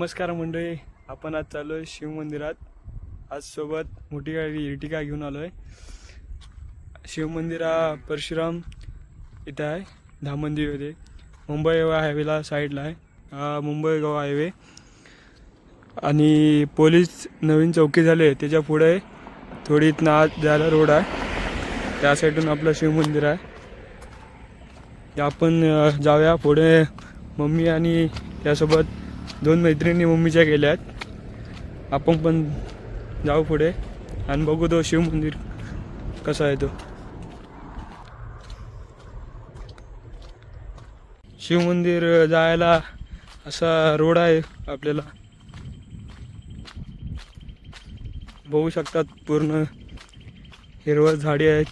नमस्कार मंडळी आपण आज चालू आहे शिव मंदिरात. आज सोबत मोठी गाडी इर्टिका घेऊन आलो आहे. शिव मंदिर परशुराम इथं आहे धामंदीमध्ये मुंबई गोवा हायवेला साईडला आहे. मुंबई गोवा हायवे आणि पोलीस नवीन चौकी झाले त्याच्या पुढे थोडी इथनं आत जायला रोड आहे. त्या साईडून आपलं शिव मंदिर आहे. आपण जाऊया. पुढे मम्मी आणि त्यासोबत दोन मैत्रिणी मम्मीच्या गेल्या आहेत आपण पण जाऊ पुढे आणि बघू तो शिव मंदिर कसा आहे तो. शिव मंदिर जायला असा रोड आहे आपल्याला. बघू शकतात पूर्ण हिरवळ झाडी आहेत.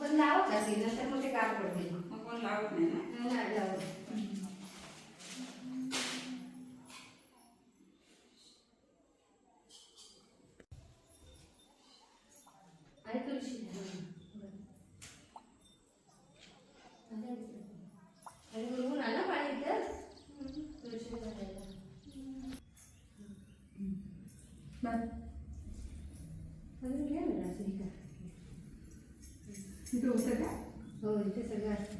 पण लावत असेल नंतर मग ते काम करते मग कोण लावत नाही ना नाही लावत आणि तुळशी आणि गुणगुण आला पाणी इथं तुळशी घालायला. अजून घ्या ना असं हे करा. तिथं होतं का हो इथे सगळं असतं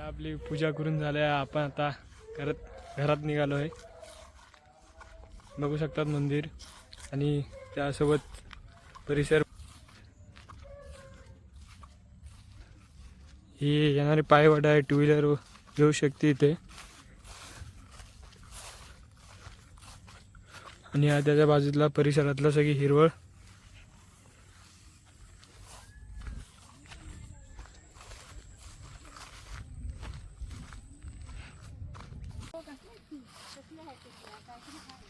आता आपली पूजा करून झाल्या. आपण आता घरात घरात निघालो आहे. बघू शकतात मंदिर आणि त्यासोबत परिसर. ही येणारी पायवाट आहे टू व्हीलर येऊ शकते इथे. आणि त्याच्या बाजूला परिसरातलं सगळी हिरवळ. 还是觉得还是他。